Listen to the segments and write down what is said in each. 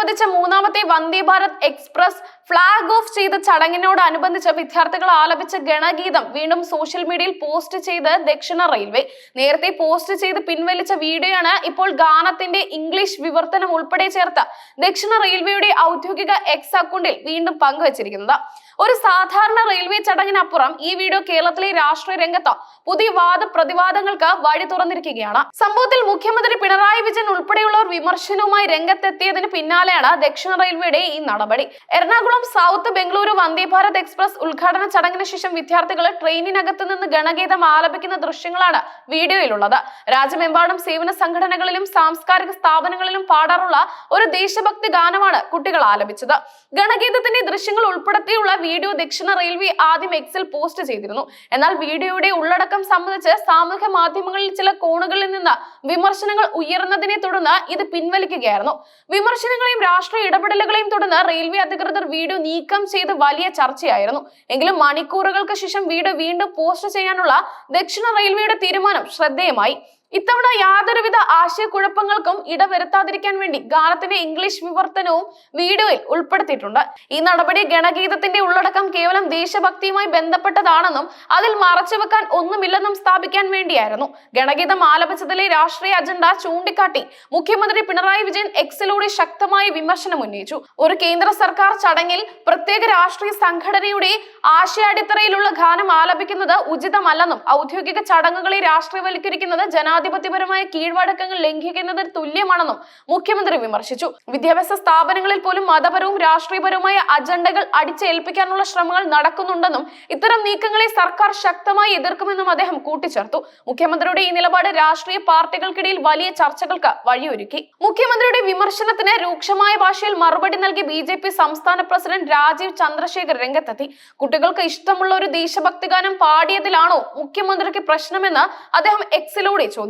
അനുവദിച്ച മൂന്നാമത്തെ Vande Bharat express flag off ചെയ്ത ചടങ്ങിനോട് ചടങ്ങിനോടനുബന്ധിച്ച് വിദ്യാർത്ഥികൾ ആലപിച്ച ഗണഗീതം വീണ്ടും സോഷ്യൽ മീഡിയയിൽ പോസ്റ്റ് ചെയ്ത് ദക്ഷിണ റെയിൽവേ. നേരത്തെ പോസ്റ്റ് ചെയ്ത് പിൻവലിച്ച വീഡിയോയാണ് ഇപ്പോൾ ഗാനത്തിന്റെ ഇംഗ്ലീഷ് വിവർത്തനം ഉൾപ്പെടെ ചേർത്ത് ദക്ഷിണ റെയിൽവേയുടെ ഔദ്യോഗിക എക്സ് അക്കൗണ്ടിൽ വീണ്ടും പങ്കുവച്ചിരിക്കുന്നത്. ഒരു സാധാരണ റെയിൽവേ ചടങ്ങിനപ്പുറം ഈ വീഡിയോ കേരളത്തിലെ രാഷ്ട്രീയ രംഗത്ത് പുതിയ വാദ പ്രതിവാദങ്ങൾക്ക് വഴി തുറന്നിരിക്കുകയാണ്. സംഭവത്തിൽ മുഖ്യമന്ത്രി പിണറായി വിജയൻ ഉൾപ്പെടെയുള്ളവർ വിമർശനവുമായി രംഗത്തെത്തിയതിന് പിന്നാലെയാണ് ദക്ഷിണ റെയിൽവേയുടെ ഈ നടപടി. എറണാകുളം സൗത്ത് ബംഗളൂരു വന്ദേ ഭാരത് എക്സ്പ്രസ് ഉദ്ഘാടന ചടങ്ങിന് ശേഷം വിദ്യാർത്ഥികൾ ട്രെയിനിനകത്ത് നിന്ന് ഗണഗീതം ആലപിക്കുന്ന ദൃശ്യങ്ങളാണ് വീഡിയോയിലുള്ളത്. രാജ്യമെമ്പാടും സേവന സംഘടനകളിലും സാംസ്കാരിക സ്ഥാപനങ്ങളിലും പാടാറുള്ള ഒരു ദേശഭക്തി ഗാനമാണ് കുട്ടികൾ ആലപിച്ചത്. ഗണഗീതത്തിന്റെ ദൃശ്യങ്ങൾ ഉൾപ്പെടുത്തിയുള്ള വീഡിയോ ദക്ഷിണ റെയിൽവേ ആദ്യം എക്സിൽ പോസ്റ്റ് ചെയ്തിരുന്നു. എന്നാൽ വീഡിയോയുടെ ഉള്ളടക്കം സംബന്ധിച്ച് സാമൂഹ്യ മാധ്യമങ്ങളിൽ ചില കോണുകളിൽ നിന്ന് വിമർശനങ്ങൾ ഉയർന്നതിനെ തുടർന്ന് ഇത് പിൻവലിക്കുകയായിരുന്നു. വിമർശനങ്ങളെയും രാഷ്ട്രീയ ഇടപെടലുകളെയും തുടർന്ന് റെയിൽവേ അധികൃതർ വീഡിയോ നീക്കം ചെയ്ത് വലിയ ചർച്ചയായിരുന്നു. എങ്കിലും മണിക്കൂറുകൾക്ക് ശേഷം വീഡിയോ വീണ്ടും പോസ്റ്റ് ചെയ്യാനുള്ള ദക്ഷിണ റെയിൽവേയുടെ തീരുമാനം ശ്രദ്ധേയമായി. ഇത്തവണ യാതൊരുവിധ ആശയക്കുഴപ്പങ്ങൾക്കും ഇടവരുത്താതിരിക്കാൻ വേണ്ടി ഗാനത്തിന്റെ ഇംഗ്ലീഷ് വിവർത്തനവും വീഡിയോയിൽ ഉൾപ്പെടുത്തിയിട്ടുണ്ട്. ഈ നടപടി ഗണഗീതത്തിന്റെ ഉള്ളടക്കം കേവലം ദേശഭക്തിയുമായി ബന്ധപ്പെട്ടതാണെന്നും അതിൽ മറച്ചുവെക്കാൻ ഒന്നുമില്ലെന്നും സ്ഥാപിക്കാൻ വേണ്ടിയായിരുന്നു. ഗണഗീതം ആലപിച്ചതിലെ രാഷ്ട്രീയ അജണ്ട ചൂണ്ടിക്കാട്ടി മുഖ്യമന്ത്രി പിണറായി വിജയൻ എക്സിലൂടെ ശക്തമായ വിമർശനം ഉന്നയിച്ചു. ഒരു കേന്ദ്ര സർക്കാർ ചടങ്ങിൽ പ്രത്യേക രാഷ്ട്രീയ സംഘടനയുടെ ആശയാടിത്തറയിലുള്ള ഗാനം ആലപിക്കുന്നത് ഉചിതമല്ലെന്നും ഔദ്യോഗിക ചടങ്ങുകളെ രാഷ്ട്രീയവൽക്കരിക്കുന്നത് ജനാധിപത്യപരമായ കീഴ്വഴക്കങ്ങൾ ലംഘിക്കുന്നതിന് തുല്യമാണെന്നും മുഖ്യമന്ത്രി വിമർശിച്ചു. വിദ്യാഭ്യാസ സ്ഥാപനങ്ങളിൽ പോലും മതപരവും രാഷ്ട്രീയപരവുമായ അജണ്ടകൾ അടിച്ചേൽപ്പിക്കാനുള്ള ശ്രമങ്ങൾ നടക്കുന്നുണ്ടെന്നും ഇത്തരം നീക്കങ്ങളെ സർക്കാർ ശക്തമായി എതിർക്കുമെന്നും അദ്ദേഹം കൂട്ടിച്ചേർത്തു. മുഖ്യമന്ത്രിയുടെ ഈ നിലപാട് രാഷ്ട്രീയ പാർട്ടികൾക്കിടയിൽ വലിയ ചർച്ചകൾക്ക് വഴിയൊരുക്കി. മുഖ്യമന്ത്രിയുടെ വിമർശനത്തിന് രൂക്ഷമായ ഭാഷയിൽ മറുപടി നൽകി ബി ജെ പി സംസ്ഥാന പ്രസിഡന്റ് രാജീവ് ചന്ദ്രശേഖർ രംഗത്തെത്തി. കുട്ടികൾക്ക് ഇഷ്ടമുള്ള ഒരു ദേശഭക്തി ഗാനം പാടിയതിലാണോ മുഖ്യമന്ത്രിക്ക് പ്രശ്നമെന്ന് അദ്ദേഹം എക്സിലൂടെ ചോദിച്ചു.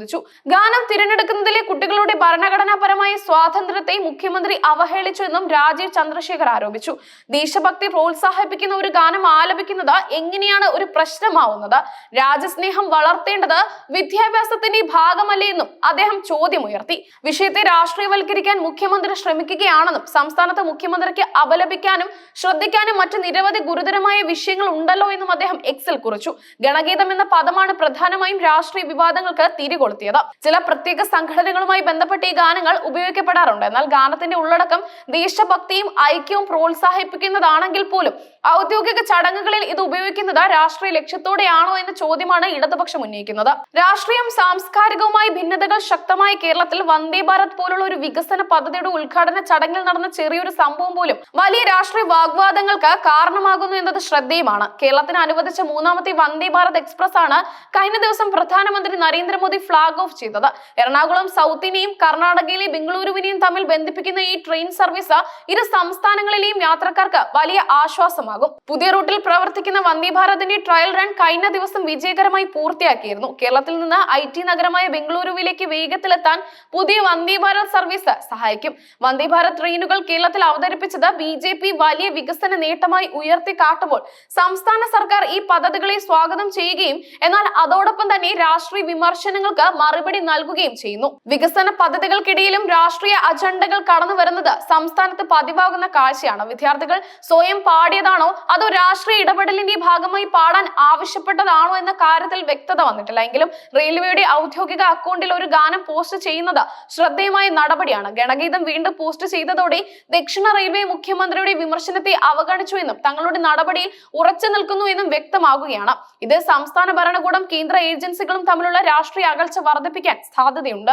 ഗാനം തിരഞ്ഞെടുക്കുന്നതിലെ കുട്ടികളുടെ ഭരണഘടനാപരമായ സ്വാതന്ത്ര്യത്തെ മുഖ്യമന്ത്രി അവഹേളിച്ചു എന്നും രാജീവ് ചന്ദ്രശേഖർ ആരോപിച്ചു. ദേശഭക്തി പ്രോത്സാഹിപ്പിക്കുന്ന ഒരു ഗാനം ആലപിക്കുന്നത് എങ്ങനെയാണ് ഒരു പ്രശ്നമാവുന്നത്? രാജ്യസ്നേഹം വളർത്തേണ്ടത് വിദ്യാഭ്യാസത്തിന്റെ ഭാഗമല്ലേ എന്നും അദ്ദേഹം ചോദ്യമുയർത്തി. വിഷയത്തെ രാഷ്ട്രീയവൽക്കരിക്കാൻ മുഖ്യമന്ത്രി ശ്രമിക്കുകയാണെന്നും സംസ്ഥാനത്ത് മുഖ്യമന്ത്രിക്ക് അപലപിക്കാനും ശ്രദ്ധിക്കാനും മറ്റ് നിരവധി ഗുരുതരമായ വിഷയങ്ങൾ ഉണ്ടല്ലോ എന്നും അദ്ദേഹം എക്സിൽ കുറിച്ചു. ഗണഗീതം എന്ന പദമാണ് പ്രധാനമായും രാഷ്ട്രീയ വിവാദങ്ങൾക്ക് തിരികൊളുത്തിയത് ചില പ്രത്യേക സംഘടനകളുമായി ബന്ധപ്പെട്ട് ഈ ഗാനങ്ങൾ ഉപയോഗിക്കപ്പെടാറുണ്ട്. എന്നാൽ ഗാനത്തിന്റെ ഉള്ളടക്കം ദേശഭക്തിയും ഐക്യവും പ്രോത്സാഹിപ്പിക്കുന്നതാണെങ്കിൽ പോലും ഔദ്യോഗിക ചടങ്ങുകളിൽ ഇത് ഉപയോഗിക്കുന്നത് രാഷ്ട്രീയ ലക്ഷ്യത്തോടെയാണോ എന്ന ചോദ്യമാണ് ഇടതുപക്ഷം ഉന്നയിക്കുന്നത്. രാഷ്ട്രീയം സാംസ്കാരികവുമായി ഭിന്നതകൾ ശക്തമായ കേരളത്തിൽ വന്ദേ ഭാരത് പോലുള്ള ഒരു വികസന പദ്ധതിയുടെ ഉദ്ഘാടന ചടങ്ങിൽ നടന്ന ചെറിയൊരു സംഭവം പോലും വലിയ രാഷ്ട്രീയ വാഗ്വാദങ്ങൾക്ക് കാരണമാകുന്നു എന്നത് ശ്രദ്ധേയമാണ്. കേരളത്തിന് അനുവദിച്ച മൂന്നാമത്തെ വന്ദേ ഭാരത് എക്സ്പ്രസ് ആണ് കഴിഞ്ഞ ദിവസം പ്രധാനമന്ത്രി നരേന്ദ്രമോദി ഫ്ളാഗ് ഓഫ് ചെയ്തത്. എറണാകുളം സൗത്തിനെയും കർണാടകയിലെ ബംഗളൂരുവിനെയും തമ്മിൽ ബന്ധിപ്പിക്കുന്ന ഈ ട്രെയിൻ സർവീസ് ഇരു സംസ്ഥാനങ്ങളിലെയും യാത്രക്കാർക്ക് വലിയ ആശ്വാസമാകും. പുതിയ റൂട്ടിൽ പ്രവർത്തിക്കുന്ന വന്ദേ ഭാരതിന്റെ ട്രയൽ റൺ കഴിഞ്ഞ ദിവസം വിജയകരമായി പൂർത്തിയാക്കിയിരുന്നു. കേരളത്തിൽ നിന്ന് ഐ ടി നഗരമായ ബംഗളൂരുവിലേക്ക് വേഗത്തിലെത്താൻ പുതിയ വന്ദേ ഭാരത് സർവീസ് സഹായിക്കും. വന്ദേ ഭാരത് ട്രെയിനുകൾ കേരളത്തിൽ അവതരിപ്പിച്ചത് ബി ജെ പി വലിയ വികസന നേട്ടമായി ഉയർത്തി കാട്ടുമ്പോൾ സംസ്ഥാന സർക്കാർ ഈ പദ്ധതികളെ സ്വാഗതം ചെയ്യുകയും എന്നാൽ അതോടൊപ്പം തന്നെ രാഷ്ട്രീയ വിമർശനങ്ങൾക്ക് മറുപടി നൽകുകയും ചെയ്യുന്നു. വികസന പദ്ധതികൾക്കിടയിലും രാഷ്ട്രീയ അജണ്ടകൾ കടന്നു വരുന്നത് സംസ്ഥാനത്ത് പതിവാകുന്ന കാഴ്ചയാണ്. വിദ്യാർത്ഥികൾ സ്വയം പാടിയതാണോ? അതോ രാഷ്ട്രീയ ഇടപെടലിന്റെ ഭാഗമായി പാടാൻ ആവശ്യപ്പെട്ടതാണോ എന്ന കാര്യത്തിൽ വ്യക്തത വന്നിട്ടില്ല. എങ്കിലും റെയിൽവേയുടെ ഔദ്യോഗിക അക്കൗണ്ടിൽ ഒരു ഗാനം പോസ്റ്റ് ചെയ്യുന്നത് ശ്രദ്ധേയമായ നടപടിയാണ്. ഗണഗീതം വീണ്ടും പോസ്റ്റ് ചെയ്തതോടെ ദക്ഷിണ റെയിൽവേ മുഖ്യമന്ത്രിയുടെ വിമർശനത്തെ അവഗണിച്ചു എന്നും തങ്ങളുടെ നടപടിയിൽ ഉറച്ചു നിൽക്കുന്നു എന്നും വ്യക്തമാകുകയാണ്. ഇത് സംസ്ഥാന ഭരണകൂടം കേന്ദ്ര ഏജൻസികളും തമ്മിലുള്ള രാഷ്ട്രീയ അകൽച്ച വർദ്ധിപ്പിക്കാൻ സാധ്യതയുണ്ട്.